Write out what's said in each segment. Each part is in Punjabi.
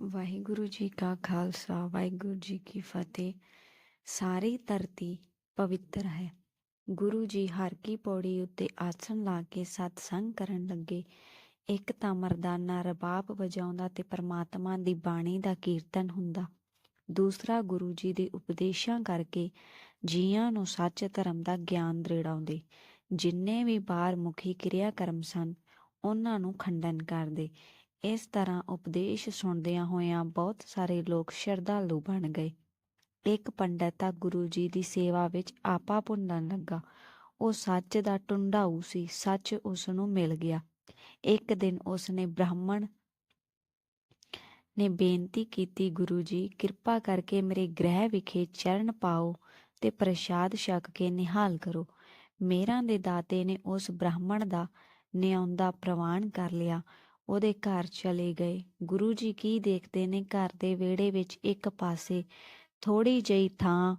ਵਾਹਿਗੁਰੂ ਜੀ ਕਾ ਖਾਲਸਾ, ਵਾਹਿਗੁਰੂ ਜੀ ਕੀ ਫਤਿਹ। ਸਾਰੀ ਧਰਤੀ ਪਵਿੱਤਰ ਹੈ। ਗੁਰੂ ਜੀ ਹਰ ਕੀ ਪੌੜੀ ਉੱਤੇ ਆਸਣ ਲਾ ਕੇ ਸਤਸੰਗ ਕਰਨ ਲੱਗੇ। ਇੱਕ ਤਾਂ ਮਰਦਾਨਾ ਰਬਾਬ ਵਜਾਉਂਦਾ ਤੇ ਪ੍ਰਮਾਤਮਾ ਦੀ ਬਾਣੀ ਦਾ ਕੀਰਤਨ ਹੁੰਦਾ। ਦੂਸਰਾ ਗੁਰੂ ਜੀ ਦੇ ਉਪਦੇਸ਼ਾਂ ਕਰਕੇ ਜੀਆਂ ਨੂੰ ਸੱਚ ਧਰਮ ਦਾ ਗਿਆਨ ਦ੍ਰਿੜਾਉਂਦੇ ਜਿੰਨੇ ਵੀ ਬਾਹਰ ਮੁਖੀ ਕਿਰਿਆ ਕਰਮ ਸਨ, ਉਹਨਾਂ ਨੂੰ ਖੰਡਨ ਕਰਦੇ। ਇਸ ਤਰ੍ਹਾਂ ਉਪਦੇਸ਼ ਸੁਣਦਿਆਂ ਹੋਇਆਂ ਬਹੁਤ ਸਾਰੇ ਲੋਕ ਸ਼ਰਧਾਲੂ ਬਣ ਗਏ। ਇੱਕ ਪੰਡਤ ਤਾਂ ਗੁਰੂ ਜੀ ਦੀ ਸੇਵਾ ਵਿੱਚ ਆਪਾ ਭੁੰਨਣ ਲੱਗਾ। ਉਹ ਸੱਚ ਦਾ ਟੁੰਡਾਊ ਸੀ, ਸੱਚ ਉਸ ਨੂੰ ਮਿਲ ਗਿਆ। ਇੱਕ ਦਿਨ ਉਸ ਨੇ ਬ੍ਰਾਹਮਣ ਨੇ ਬੇਨਤੀ ਕੀਤੀ, ਗੁਰੂ ਜੀ, ਕਿਰਪਾ ਕਰਕੇ ਮੇਰੇ ਗ੍ਰਹਿ ਵਿਖੇ ਚਰਨ ਪਾਓ ਤੇ ਪ੍ਰਸ਼ਾਦ ਛਕ ਕੇ ਨਿਹਾਲ ਕਰੋ। ਮੇਰਾਂ ਦੇ ਦਾਤੇ ਨੇ ਉਸ ਬ੍ਰਾਹਮਣ ਦਾ ਨਿਆਉਂਦਾ ਪ੍ਰਵਾਨ ਕਰ ਲਿਆ। ਉਹਦੇ ਘਰ ਚਲੇ ਗਏ। ਗੁਰੂ ਜੀ ਕੀ ਦੇਖਦੇ ਨੇ? ਘਰ ਦੇ ਵਿਹੜੇ ਵਿੱਚ ਇੱਕ ਪਾਸੇ ਥੋੜੀ ਜਿਹੀ ਥਾਂ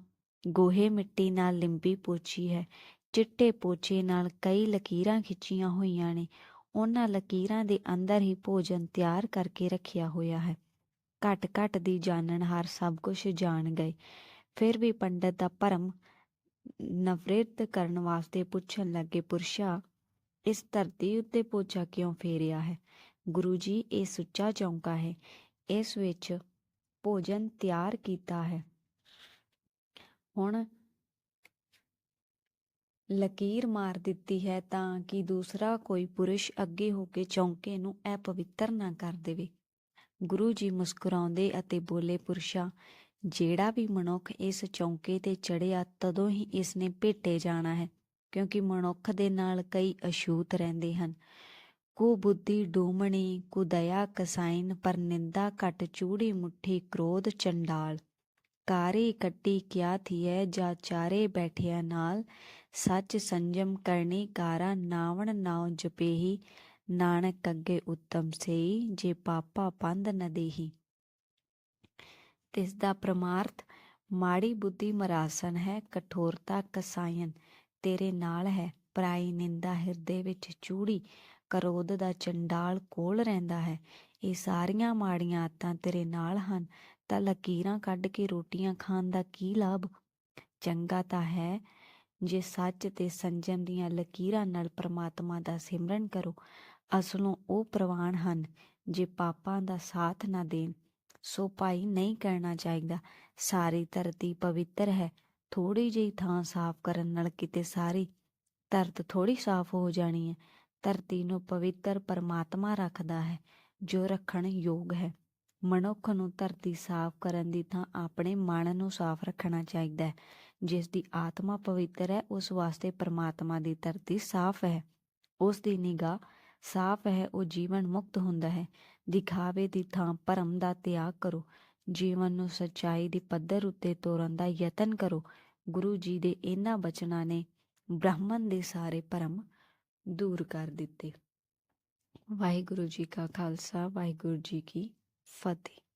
ਗੋਹੇ ਮਿੱਟੀ ਨਾਲ ਲਿੰਬੀ ਪੋਚੀ ਹੈ। ਚਿੱਟੇ ਪੋਚੇ ਨਾਲ ਕਈ ਲਕੀਰਾਂ ਖਿੱਚੀਆਂ ਹੋਈਆਂ ਨੇ। ਉਹਨਾਂ ਲਕੀਰਾਂ ਦੇ ਅੰਦਰ ਹੀ ਭੋਜਨ ਤਿਆਰ ਕਰਕੇ ਰੱਖਿਆ ਹੋਇਆ ਹੈ। ਘਟ ਘਟ ਦੀ ਜਾਣਨਹਾਰ ਸਭ ਕੁਝ ਜਾਣ ਗਏ। ਫਿਰ ਵੀ ਪੰਡਤ ਦਾ ਭਰਮ ਨਵਰਿਤ ਕਰਨ ਵਾਸਤੇ ਪੁੱਛਣ ਲੱਗੇ, ਪੁਰਸ਼ਾ, ਇਸ ਧਰਤੀ ਉੱਤੇ ਪੋਚਾ ਕਿਉਂ ਫੇਰਿਆ ਹੈ? ਗੁਰੂ ਜੀ, ਇਹ ਸੁੱਚਾ ਚੌਂਕਾ ਹੈ। ਇਸ ਵਿੱਚ ਭੋਜਨ ਤਿਆਰ ਕੀਤਾ ਹੈ। ਹੁਣ ਲਕੀਰ ਮਾਰ ਦਿੱਤੀ ਹੈ ਤਾਂ ਕਿ ਦੂਸਰਾ ਕੋਈ ਪੁਰਸ਼ ਅੱਗੇ ਹੋ ਕੇ ਚੌਂਕੇ ਨੂੰ ਇਹ ਪਵਿੱਤਰ ਨਾ ਕਰ ਦੇਵੇ। ਗੁਰੂ ਜੀ ਮੁਸਕਰਾਉਂਦੇ ਅਤੇ ਬੋਲੇ, ਪੁਰਸ਼ਾ, ਜਿਹੜਾ ਵੀ ਮਨੁੱਖ ਇਸ ਚੌਂਕੇ ਤੇ ਚੜਿਆ ਤਦੋਂ ਹੀ ਇਸ ਨੇ ਭੇਟੇ ਜਾਣਾ ਹੈ, ਕਿਉਂਕਿ ਮਨੁੱਖ ਦੇ ਨਾਲ ਕਈ ਅਛੂਤ ਰਹਿੰਦੇ ਹਨ। ਕੋ ਬੁੱਧੀ ਡੂਮਣੀ, ਕੋ ਦਇਆ ਕਸਾਇਨ, ਪਰ ਨਿੰਦਾ ਘਟ ਚੂੜੀ ਮੁੱਠੀ, ਕ੍ਰੋਧ ਚੰਡਾਲ। ਕਾਰੀ ਕੱਟੀ ਕਿਆ ਚਾਰੇ ਬੈਠਿਆ ਨਾਲ। ਸੱਚ ਸੰਜਮ ਕਰਨੀ ਕਾਰਾ, ਨਾਵਣ ਨਾਉ ਜਪੇਹੀ। ਨਾਨਕ ਅੱਗੇ ਉੱਤਮ ਸਈ, ਜੇ ਪਾਪਾ ਪੰਧ ਨ ਦੇਹੀ। ਤਿਸ ਦਾ ਪ੍ਰਮਾਰਥ, ਮਾੜੀ ਬੁੱਧੀ ਮਰਾਸਨ ਹੈ, ਕਠੋਰਤਾ ਕਸਾਇਨ ਤੇਰੇ ਨਾਲ ਹੈ। ਪਰਾਈ ਨਿੰਦਾ ਹਿਰਦੇ ਵਿੱਚ ਚੂੜੀ ਕਰੋਧ ਦਾ ਚੰਡਾਲ ਕੋਲ ਰਹਿੰਦਾ ਹੈ। ਇਹ ਸਾਰੀਆਂ ਮਾੜੀਆਂ ਆਤਾਂ ਤੇਰੇ ਨਾਲ ਹਨ, ਤਾਂ ਲਕੀਰਾਂ ਕੱਢ ਕੇ ਰੋਟੀਆਂ ਖਾਣ ਦਾ ਕੀ ਲਾਭ? ਚੰਗਾ ਤਾਂ ਹੈ, ਜੇ ਸੱਚ ਤੇ ਸੰਜਮ ਦੀਆਂ ਲਕੀਰਾਂ ਨਾਲ ਪ੍ਰਮਾਤਮਾ ਦਾ ਸਿਮਰਨ ਕਰੋ। ਅਸਲੋਂ ਉਹ ਪ੍ਰਵਾਨ ਹਨ, ਜੇ ਪਾਪਾਂ ਦਾ ਸਾਥ ਨਾ ਦੇਣ, ਸੋ ਭਾਈ ਨਹੀਂ ਕਰਨਾ ਚਾਹੀਦਾ। ਸਾਰੀ ਧਰਤੀ ਪਵਿੱਤਰ ਹੈ ਥੋੜੀ ਜਿਹੀ ਥਾਂ ਸਾਫ਼ ਕਰਨ ਨਾਲ ਕਿਤੇ ਸਾਰੀ ਧਰਤ ਥੋੜੀ ਸਾਫ਼ ਹੋ ਜਾਣੀ ਹੈ। ਧਰਤੀ ਨੂੰ ਪਵਿੱਤਰ ਪਰਮਾਤਮਾ ਰੱਖਦਾ ਹੈ, ਜੋ ਰੱਖਣ ਯੋਗ ਹੈ। ਮਨੁੱਖ ਨੂੰ ਧਰਤੀ ਸਾਫ਼ ਕਰਨ ਦੀ ਥਾਂ ਆਪਣੇ ਮਨ ਨੂੰ ਸਾਫ਼ ਰੱਖਣਾ ਚਾਹੀਦਾ ਹੈ। ਜਿਸ ਦੀ ਆਤਮਾ ਪਵਿੱਤਰ ਹੈ, ਉਸ ਵਾਸਤੇ ਪਰਮਾਤਮਾ ਦੀ ਧਰਤੀ ਸਾਫ਼ ਹੈ। ਉਸ ਦੀ ਨਿਗਾਹ ਸਾਫ਼ ਹੈ, ਉਹ ਜੀਵਨ ਮੁਕਤ ਹੁੰਦਾ ਹੈ। ਦਿਖਾਵੇ ਦੀ ਥਾਂ ਭਰਮ ਦਾ ਤਿਆਗ ਕਰੋ। ਜੀਵਨ ਨੂੰ ਸੱਚਾਈ ਦੀ ਪੱਧਰ ਉੱਤੇ ਤੋਰਨ ਦਾ ਯਤਨ ਕਰੋ। ਗੁਰੂ ਜੀ ਦੇ ਇਹਨਾਂ ਬਚਨਾਂ ਨੇ ਬ੍ਰਾਹਮਣ ਦੇ ਸਾਰੇ ਭਰਮ ਦੂਰ ਕਰ ਦਿੱਤੇ। ਵਾਹਿਗੁਰੂ ਜੀ ਕਾ ਖਾਲਸਾ ਵਾਹਿਗੁਰੂ ਜੀ ਕੀ ਫਤਿਹ।